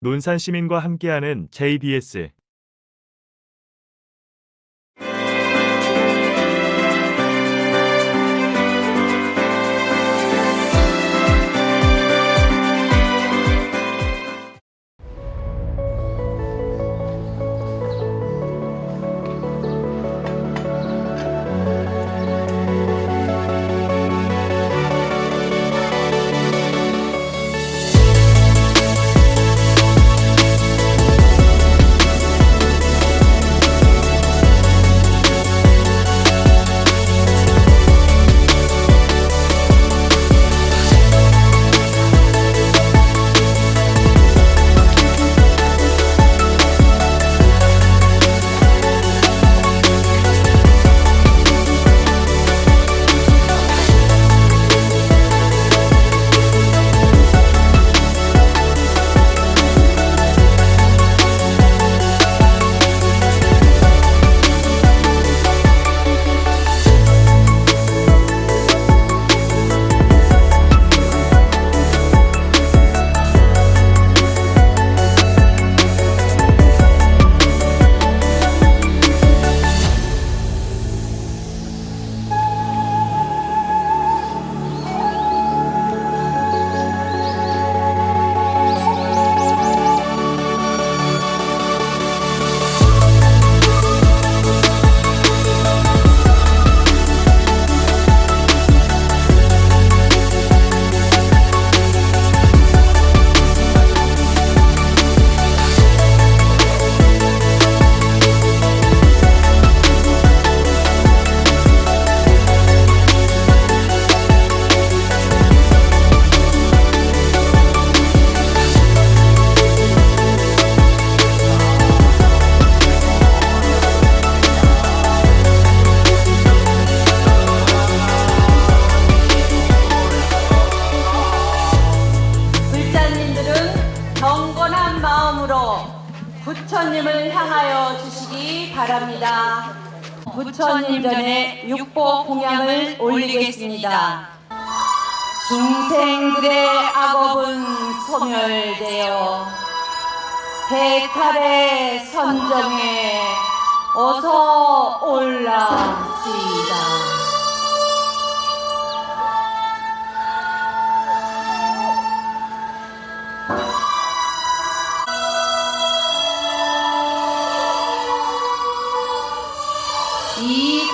논산 시민과 함께하는 JBS 바랍니다. 부처님 전에 육보 공양을 올리겠습니다. 중생들의 악업은 소멸되어 배탈의 선정에 어서 올라지이다.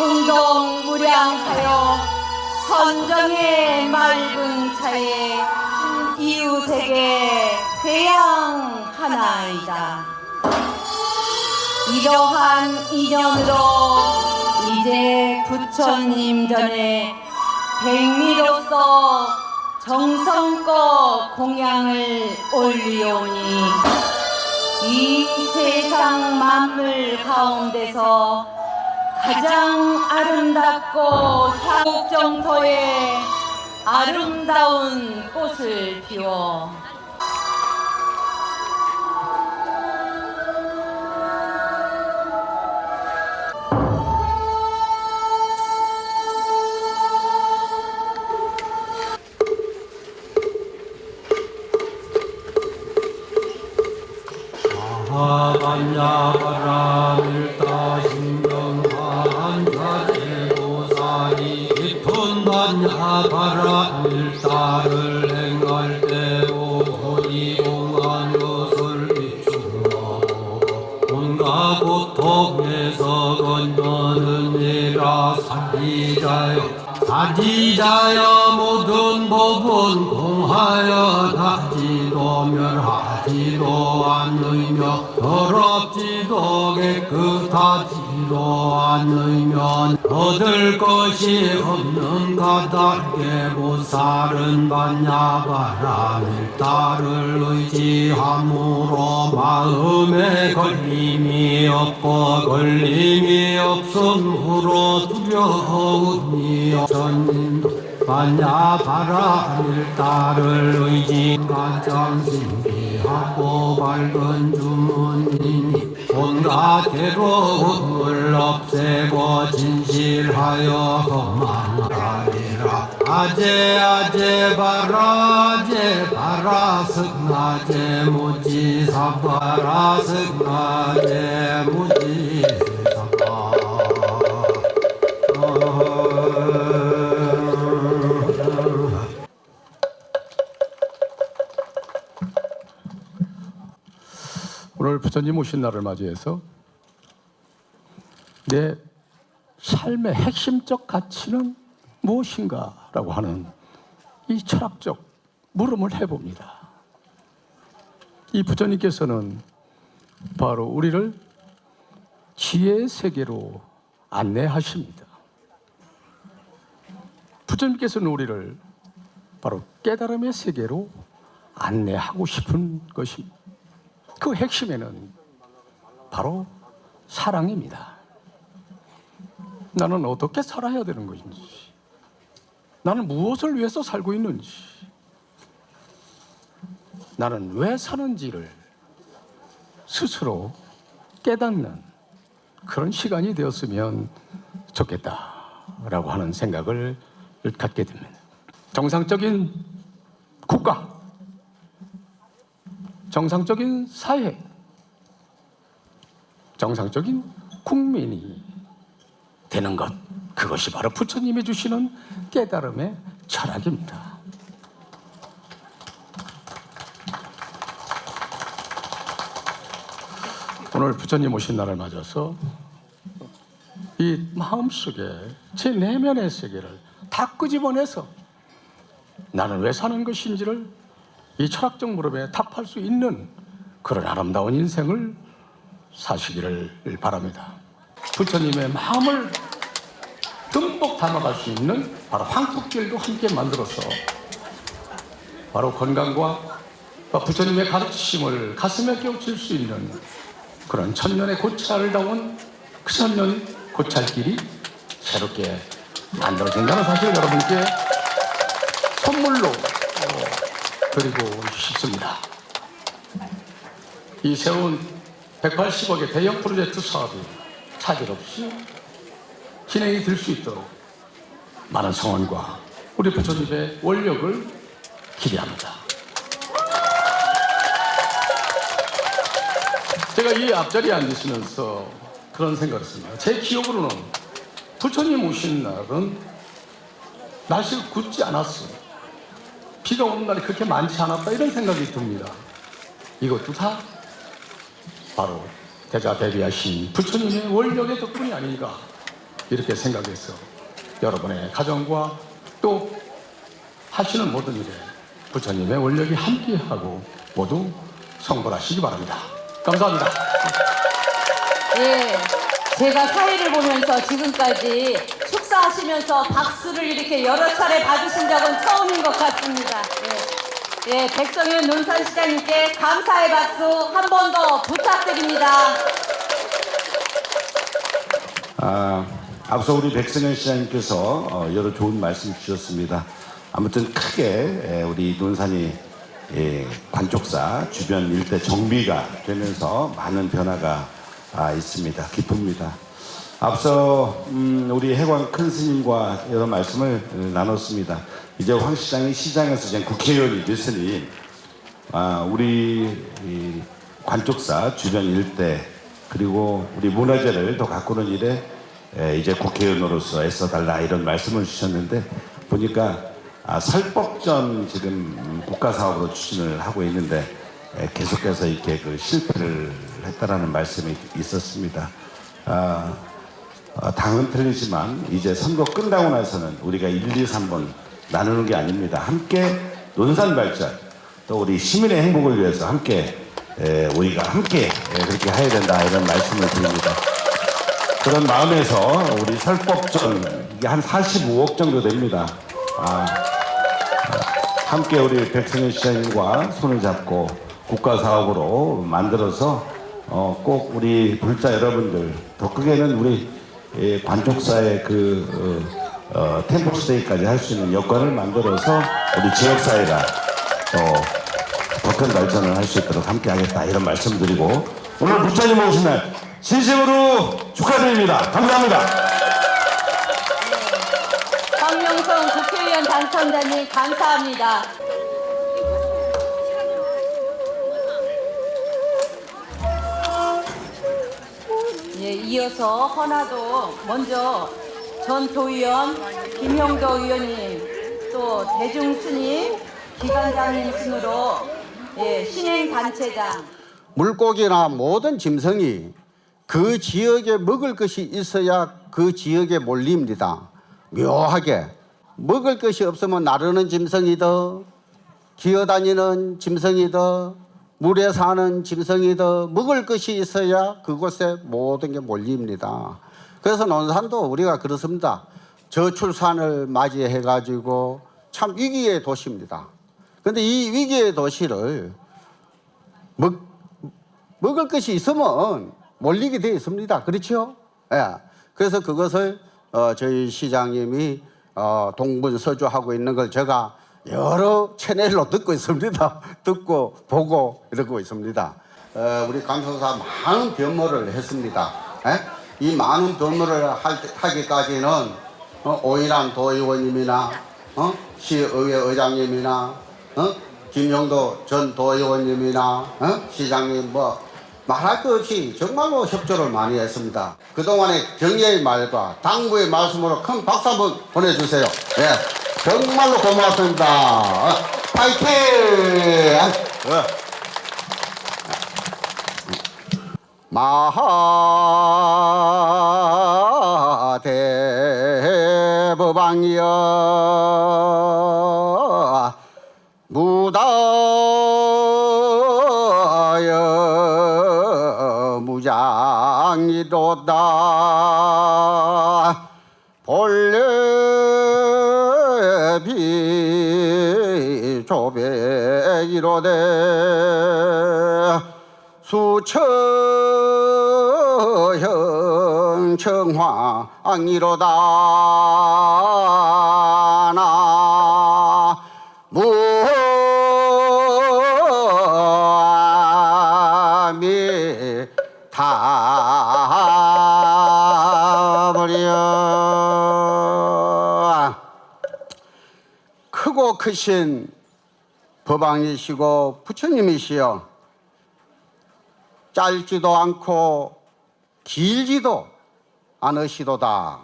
공동 무량하여 선정의 맑은 차에 이웃에게 회양하나이다. 이러한 인연으로 이제 부처님 전에 백미로서 정성껏 공양을 올리오니 이 세상 만물 가운데서 가장 아름답고 향옥정토에 아름다운 꽃을 피워 건너는 이라 사지자여 사지자여 모든 법은 공하여 다지도 멸하지도 않으며 더럽지도 깨끗하지 도 않으면 얻을 것이 없는 가닥에 보살은 반야바라 밀다를 의지함으로 마음에 걸림이 없고 걸림이 없음으로 두려움이 전인도 반야바라 밀다를 의지 가장 신비하고 밝은 주문이니 온갖 괴로움을 없애고 진실하여 거만하리라. 아제 아제 바라제 바라스나제 무지 사바라스나제 무지 오늘 부처님 오신 날을 맞이해서 내 삶의 핵심적 가치는 무엇인가 라고 하는 이 철학적 물음을 해봅니다. 이 부처님께서는 바로 우리를 지혜의 세계로 안내하십니다. 부처님께서는 우리를 바로 깨달음의 세계로 안내하고 싶은 것입니다. 그 핵심에는 바로 사랑입니다. 나는 어떻게 살아야 되는 것인지, 나는 무엇을 위해서 살고 있는지, 나는 왜 사는지를 스스로 깨닫는 그런 시간이 되었으면 좋겠다라고 하는 생각을 갖게 됩니다. 정상적인 국가, 정상적인 사회, 정상적인 국민이 되는 것. 그것이 바로 부처님이 주시는 깨달음의 철학입니다. 오늘 부처님 오신 날을 맞아서 이 마음속에 제 내면의 세계를 다 끄집어내서 나는 왜 사는 것인지를 이 철학적 물음에 답할 수 있는 그런 아름다운 인생을 사시기를 바랍니다. 부처님의 마음을 듬뿍 담아갈 수 있는 바로 황토길도 함께 만들어서 바로 건강과 부처님의 가르치심을 가슴에 끼워칠 수 있는 그런 천년의 담은 그 천년 고찰길이 새롭게 만들어진다는 사실을 여러분께 선물로 어, 드리고 싶습니다. 이 세운 180억의 대형 프로젝트 사업이 차질 없이 진행이 될 수 있도록 많은 성원과 우리 부처님의 원력을 기대합니다. 제가 이 앞자리에 앉으시면서 그런 생각을 했습니다. 제 기억으로는 부처님 오신 날은 날씨가 굳지 않았어요. 비가 오는 날이 그렇게 많지 않았다 이런 생각이 듭니다. 이것도 다 바로 대자 대비하신 부처님의 원력의 덕분이 아닌가 이렇게 생각해서 여러분의 가정과 또 하시는 모든 일에 부처님의 원력이 함께하고 모두 성불하시기 바랍니다. 감사합니다. 예, 제가 사회를 보면서 지금까지 축사하시면서 박수를 이렇게 여러 차례 받으신 적은 처음인 것 같습니다. 예, 예 백성현 논산시장님께 감사의 박수 한 번 더 부탁드립니다. 아, 앞서 우리 백승현 시장님께서 어, 여러 좋은 말씀 주셨습니다. 아무튼 크게 에, 우리 논산이 예, 관쪽사 주변 일대 정비가 되면서 많은 변화가 아, 있습니다. 기쁩니다. 앞서 음, 우리 해광 큰 스님과 여러 말씀을 어, 나눴습니다. 이제 황 시장이 시장에서 이제 국회의원이 됐으니 아, 우리 이 관쪽사 주변 일대 그리고 우리 문화재를 더 가꾸는 일에 에, 이제 국회의원으로서 애써달라 이런 말씀을 주셨는데 보니까 아, 설법전 지금 국가 사업으로 추진을 하고 있는데 에, 계속해서 이렇게 그 실패를 했다라는 말씀이 있었습니다. 아, 어, 당은 틀리지만 이제 선거 끝나고 나서는 우리가 1, 2, 3번 나누는 게 아닙니다. 함께 논산 발전 또 우리 시민의 행복을 위해서 함께 에, 우리가 함께 에, 그렇게 해야 된다 이런 말씀을 드립니다. 그런 마음에서 우리 설법전 이게 한 45억 정도 됩니다. 아, 함께 우리 백승현 시장님과 손을 잡고 국가 사업으로 만들어서 어, 꼭 우리 불자 여러분들 더 크게는 우리 예, 관족사의 그 어, 어, 템포스테이까지 할 수 있는 여건을 만들어서 우리 지역사회가 또더큰 발전을 할 수 있도록 함께 하겠다 이런 말씀드리고 오늘 부처님 오신 날 진심으로 축하드립니다. 감사합니다. 황명성 국회의원 당첨자님 감사합니다. 이어서 헌화도 먼저 전 도의원 김형도 의원님 또 대중 스님 기관장님 순으로 예, 신행 단체장 물고기나 모든 짐승이 그 지역에 먹을 것이 있어야 그 지역에 몰립니다. 묘하게 먹을 것이 없으면 나르는 짐승이더 기어다니는 짐승이더 물에 사는 짐승이더 먹을 것이 있어야 그곳에 모든 게 몰립니다. 그래서 논산도 우리가 그렇습니다. 저출산을 맞이해 가지고 참 위기의 도시입니다. 근데 이 위기의 도시를 먹, 먹을 것이 있으면 몰리게 되어 있습니다. 그렇죠? 예. 그래서 그것을 어, 저희 시장님이 어, 동분서주하고 있는 걸 제가 여러 채널로 듣고 있습니다. 듣고 보고 이러고 있습니다. 어, 우리 강성사 많은 변모를 했습니다. 예? 이 많은 변모를 할, 때- 하기까지는 어, 오일환 도의원님이나 어? 시의회 의장님이나 어? 김영도 전 도의원님이나 어? 시장님 뭐 말할 것 없이 정말로 협조를 많이 했습니다. 그동안의 경례의 말과 당부의 말씀으로 큰 박수 한번 보내주세요. 예, 정말로 고맙습니다. 어, 파이팅! 어. 마하대법왕이여 무다여 무장이로다 본래 비조배이로되 수처형 청황이로다 나. 무함이 타버려 크고 크신 법왕이시고 부처님이시여 짧지도 않고 길지도 않으시도다.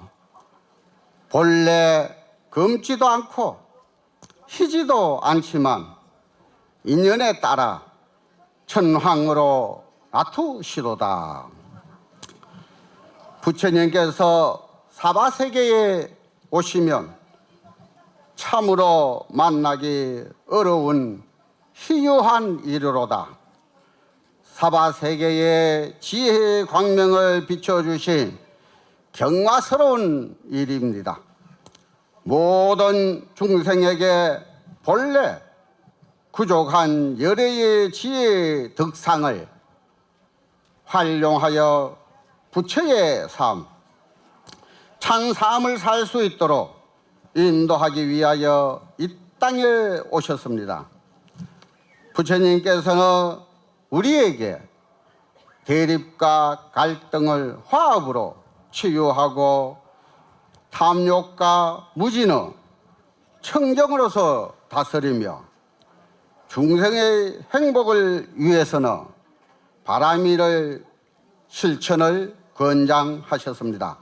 본래 검지도 않고 희지도 않지만 인연에 따라 천황으로 나투시도다. 부처님께서 사바세계에 오시면 참으로 만나기 어려운 희유한 일이로다. 사바 세계의 지혜의 광명을 비춰주신 경화스러운 일입니다. 모든 중생에게 본래 구족한 열애의 지혜의 덕상을 활용하여 부처의 삶, 참 삶을 살 수 있도록 인도하기 위하여 이 땅에 오셨습니다. 부처님께서는 우리에게 대립과 갈등을 화합으로 치유하고 탐욕과 무진의 청정으로서 다스리며 중생의 행복을 위해서는 바람이를 실천을 권장하셨습니다.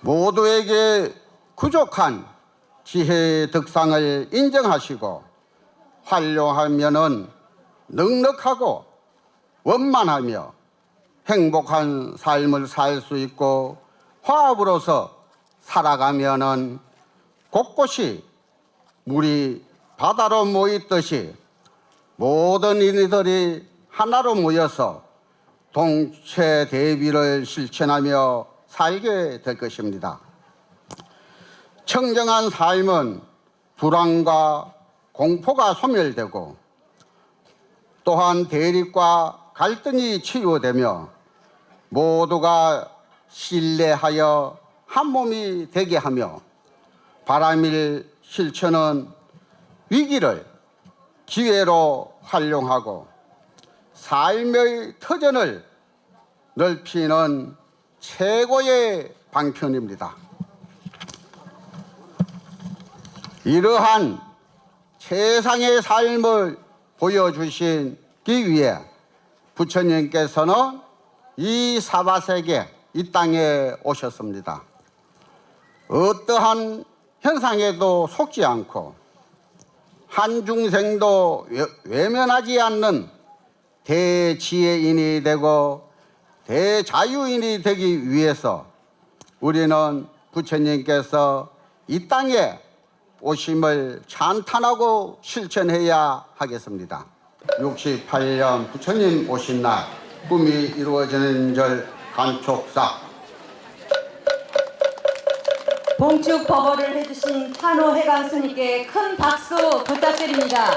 모두에게 부족한 지혜의 덕상을 인정하시고 활용하면은 넉넉하고 원만하며 행복한 삶을 살 수 있고 화합으로서 살아가면은 곳곳이 물이 바다로 모이듯이 모든 이들이 하나로 모여서 동체 대비를 실천하며 살게 될 것입니다. 청정한 삶은 불안과 공포가 소멸되고 또한 대립과 갈등이 치유되며 모두가 신뢰하여 한 몸이 되게 하며 바람일 실천은 위기를 기회로 활용하고 삶의 터전을 넓히는 최고의 방편입니다. 이러한 세상의 삶을 보여주시기 위해 부처님께서는 이 사바세계 이 땅에 오셨습니다. 어떠한 현상에도 속지 않고 한 중생도 외- 외면하지 않는 대지혜인이 되고 대자유인이 되기 위해서 우리는 부처님께서 이 땅에 오심을 찬탄하고 실천해야 하겠습니다. 68년 부처님 오신 날 꿈이 이루어지는 절 간촉사 봉축 법어를 해주신 탄호 해강 스님께 큰 박수 부탁드립니다.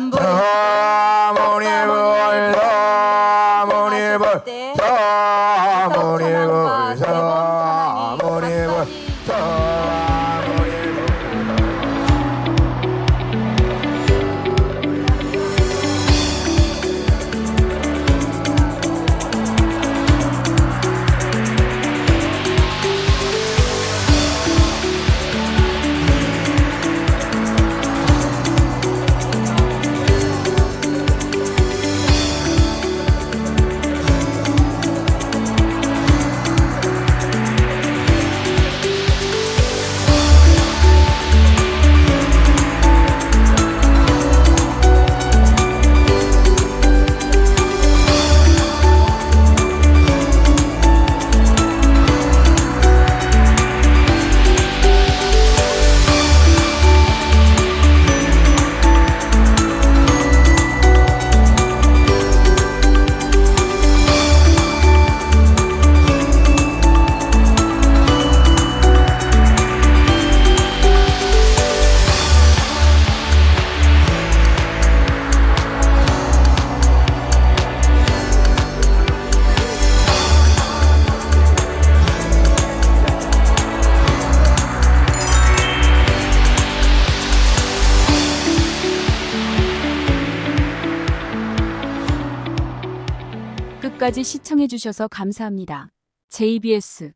무 끝까지 시청해주셔서 감사합니다. JBS